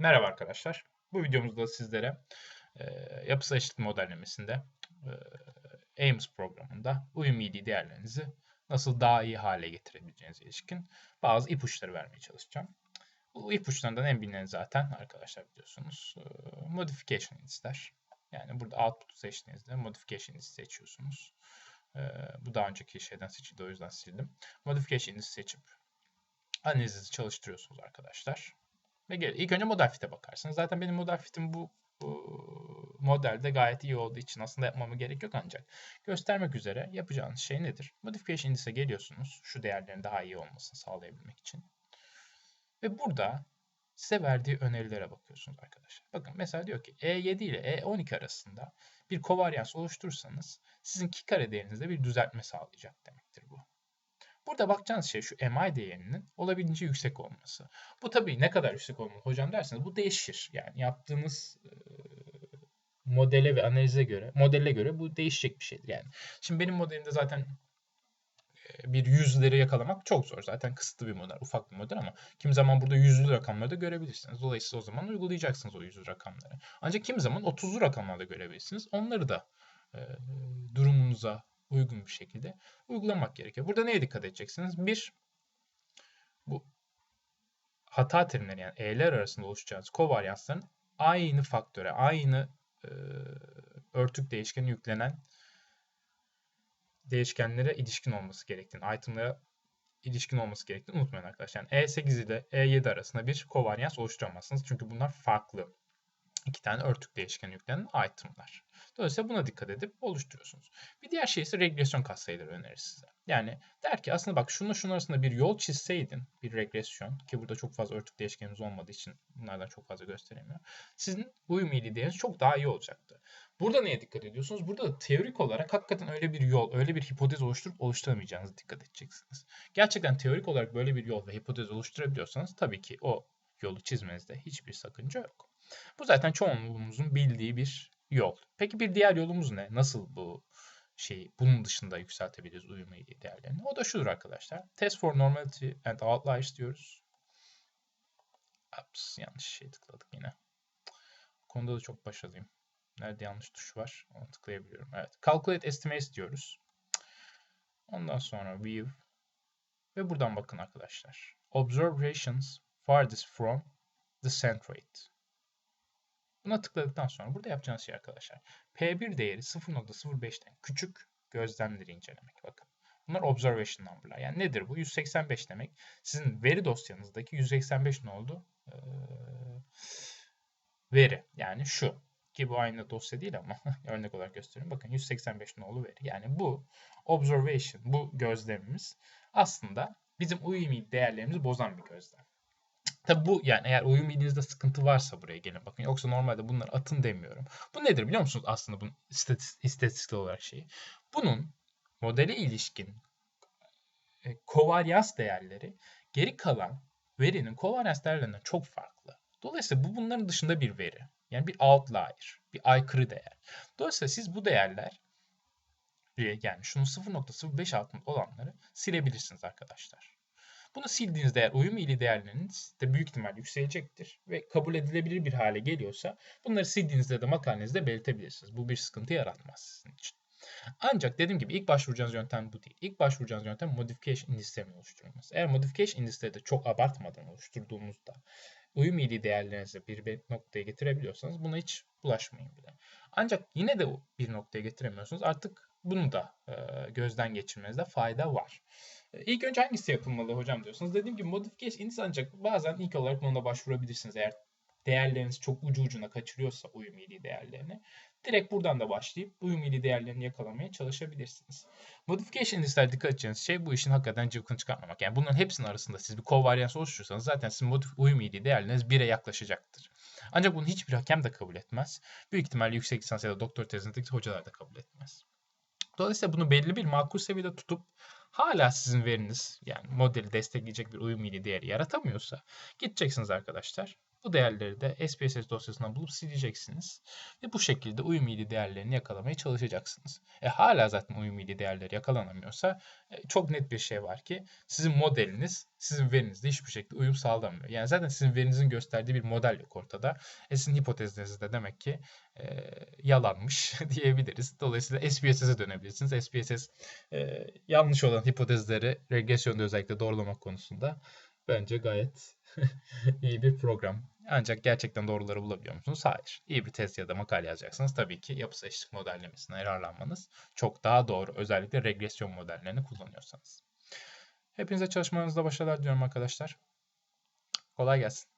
Merhaba arkadaşlar. Bu videomuzda sizlere e, yapısal eşitlik modellemesinde e, AIMS programında uyum iyiliği değerlerinizi nasıl daha iyi hale getirebileceğinize ilişkin bazı ipuçları vermeye çalışacağım. Bu ipuçlarından en bilinen zaten arkadaşlar biliyorsunuz e, modification indisler. Yani burada output seçtiğinizde modification indisi seçiyorsunuz. E, bu daha önceki şeyden seçildi o yüzden sildim. Modification indisi seçip analizinizi çalıştırıyorsunuz arkadaşlar. Ve ilk önce model fit'e bakarsınız. Zaten benim model fit'im bu, bu modelde gayet iyi olduğu için aslında yapmama gerek yok ancak göstermek üzere yapacağınız şey nedir? Modification index'e geliyorsunuz. Şu değerlerin daha iyi olmasını sağlayabilmek için. Ve burada size verdiği önerilere bakıyorsunuz arkadaşlar. Bakın mesela diyor ki E7 ile E12 arasında bir kovaryans oluşturursanız sizin ki kare değerinizde bir düzeltme sağlayacak demektir bu. Burada bakacağınız şey şu MI değerinin olabildiğince yüksek olması. Bu tabii ne kadar yüksek olmalı hocam derseniz bu değişir. Yani yaptığınız e, modele ve analize göre, modelle göre bu değişecek bir şeydir yani. Şimdi benim modelimde zaten bir yüzleri yakalamak çok zor. Zaten kısıtlı bir model, ufak bir model ama kim zaman burada yüzlü rakamları da görebilirsiniz. Dolayısıyla o zaman uygulayacaksınız o yüzlü rakamları. Ancak kim zaman 30'lu rakamlarda görebilirsiniz. Onları da e, durumunuza uygun bir şekilde uygulamak gerekiyor. Burada neye dikkat edeceksiniz? Bir, bu hata terimleri yani e'ler arasında oluşacağınız kovaryansların aynı faktöre, aynı e, örtük değişkeni yüklenen değişkenlere ilişkin olması gerektiğini, itemlara ilişkin olması gerektiğini unutmayın arkadaşlar. Yani E8 ile E7 arasında bir kovaryans oluşturamazsınız. Çünkü bunlar farklı iki tane örtük değişken yüklenen item'lar. Dolayısıyla buna dikkat edip oluşturuyorsunuz. Bir diğer şey ise regresyon katsayıları önerir size. Yani der ki aslında bak şunun şunun arasında bir yol çizseydin bir regresyon ki burada çok fazla örtük değişkenimiz olmadığı için bunlardan çok fazla gösteremiyor. Sizin uyum iyiliği değeriniz çok daha iyi olacaktı. Burada neye dikkat ediyorsunuz? Burada da teorik olarak hakikaten öyle bir yol, öyle bir hipotez oluşturup oluşturamayacağınıza dikkat edeceksiniz. Gerçekten teorik olarak böyle bir yol ve hipotez oluşturabiliyorsanız tabii ki o yolu çizmenizde hiçbir sakınca yok. Bu zaten çoğunluğumuzun bildiği bir yol. Peki bir diğer yolumuz ne? Nasıl bu şeyi bunun dışında yükseltebiliriz uyum değerlerini? O da şudur arkadaşlar. Test for normality and outliers diyoruz. Ups, yanlış şey tıkladık yine. Bu konuda da çok başarılıyım. Nerede yanlış tuş var? Onu tıklayabiliyorum. Evet. Calculate estimates diyoruz. Ondan sonra view. Ve buradan bakın arkadaşlar. Observations farthest from the centroid. Buna tıkladıktan sonra burada yapacağınız şey arkadaşlar. P1 değeri 0.05'ten küçük gözlemleri incelemek. Bakın. Bunlar observation number'lar. Yani nedir bu? 185 demek. Sizin veri dosyanızdaki 185 ne oldu? Ee, veri. Yani şu. Ki bu aynı dosya değil ama örnek olarak göstereyim. Bakın 185 nolu veri. Yani bu observation, bu gözlemimiz aslında bizim uyum değerlerimizi bozan bir gözlem. Tabi bu yani eğer uyum bilinizde sıkıntı varsa buraya gelin bakın. Yoksa normalde bunları atın demiyorum. Bu nedir biliyor musunuz aslında bunun istatistiksel olarak şeyi? Bunun modele ilişkin e, kovaryans değerleri geri kalan verinin kovaryans değerlerinden çok farklı. Dolayısıyla bu bunların dışında bir veri. Yani bir outlier, bir aykırı değer. Dolayısıyla siz bu değerler yani şunun 0.05 altında olanları silebilirsiniz arkadaşlar. Bunu sildiğinizde eğer uyum iyiliği değerleriniz de büyük ihtimal yükselecektir ve kabul edilebilir bir hale geliyorsa bunları sildiğinizde de makalenizde belirtebilirsiniz. Bu bir sıkıntı yaratmaz sizin için. Ancak dediğim gibi ilk başvuracağınız yöntem bu değil. İlk başvuracağınız yöntem modification indislerini oluşturulması. Eğer modification indisleri de çok abartmadan oluşturduğunuzda uyum iyiliği değerlerinizi bir noktaya getirebiliyorsanız buna hiç bulaşmayın bile. Ancak yine de bir noktaya getiremiyorsunuz. Artık bunu da gözden geçirmenizde fayda var. İlk önce hangisi yapılmalı hocam diyorsunuz. Dediğim gibi modification index ancak bazen ilk olarak buna başvurabilirsiniz. Eğer değerleriniz çok ucu ucuna kaçırıyorsa uyum iyiliği değerlerini. Direkt buradan da başlayıp uyum iyiliği değerlerini yakalamaya çalışabilirsiniz. Modification indexler dikkat edeceğiniz şey bu işin hakikaten cıvkını çıkartmamak. Yani bunların hepsinin arasında siz bir kovaryans oluşturursanız zaten sizin modif uyum iyiliği değerleriniz 1'e yaklaşacaktır. Ancak bunu hiçbir hakem de kabul etmez. Büyük ihtimalle yüksek lisans ya da doktor tezindeki hocalar da kabul etmez. Dolayısıyla bunu belli bir makul seviyede tutup hala sizin veriniz yani modeli destekleyecek bir uyum ili değeri yaratamıyorsa gideceksiniz arkadaşlar. Bu değerleri de SPSS dosyasından bulup sileceksiniz. Ve bu şekilde uyum ili değerlerini yakalamaya çalışacaksınız. E hala zaten uyum ili değerleri yakalanamıyorsa e, çok net bir şey var ki sizin modeliniz sizin verinizde hiçbir şekilde uyum sağlamıyor. Yani zaten sizin verinizin gösterdiği bir model yok ortada. E sizin hipotezleriniz de demek ki e, yalanmış diyebiliriz. Dolayısıyla SPSS'e dönebilirsiniz. SPSS e, yanlış olan hipotezleri regresyonda özellikle doğrulamak konusunda bence gayet iyi bir program. Ancak gerçekten doğruları bulabiliyor musunuz? Hayır. İyi bir test ya da makale yazacaksınız. Tabii ki yapısal eşlik modellemesine yararlanmanız çok daha doğru. Özellikle regresyon modellerini kullanıyorsanız. Hepinize çalışmanızda başarılar diliyorum arkadaşlar. Kolay gelsin.